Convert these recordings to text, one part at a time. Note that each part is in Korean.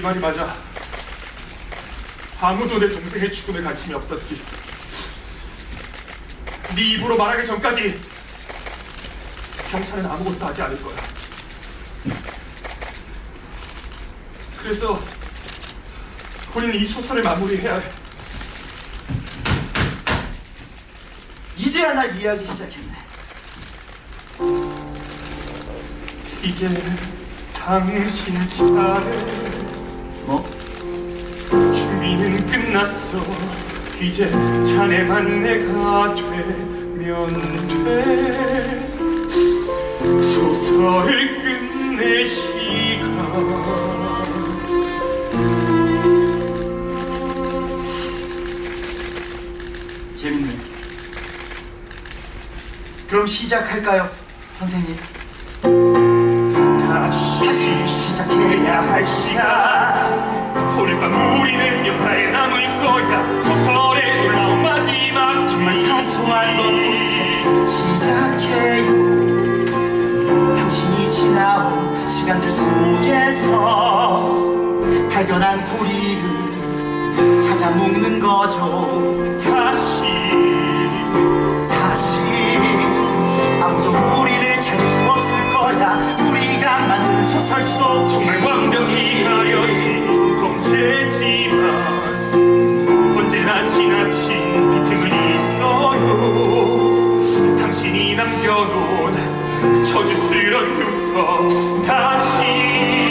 이 말이 맞아. 아무도 내 동생의 죽음에 관심이 없었지. 네 입으로 말하기 전까지 경찰은 아무것도 하지 않을 거야. 그래서 우리는 이 소설을 마무리해야 해. 이제야 날 이해하기 시작했네. 이제 당신 차례 뭐? 준비는 끝났어 이제 자네만 내가 되면 돼 소설을 끝낼 시간 재밌네. 그럼 시작할까요, 선생님? 다시 시작해야 할 시간. 오늘 밤 우리는 역사에 남을 거야 소설에 올라온 마지막 정말 사소한 것부터 시작해요. 당신이 지나온 시간들 속에서 발견한 고리를 찾아 묶는 거죠. 남겨놓은 저주스런 흉터 다시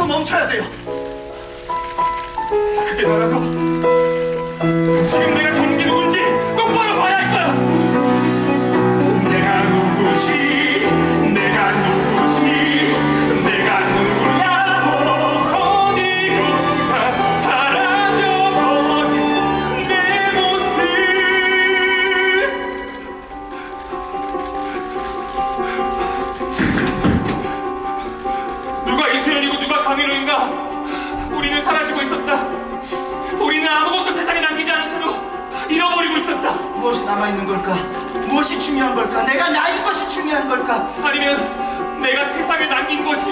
여기서 멈춰야 돼요. 그게 나라고? 지금 우리는 사라지고 있었다. 우리는 아무것도 세상에 남기지 않은 채로 잃어버리고 있었다. 무엇이 남아있는 걸까? 무엇이 중요한 걸까? 내가 나인 것이 중요한 걸까? 아니면 내가 세상에 남긴 것이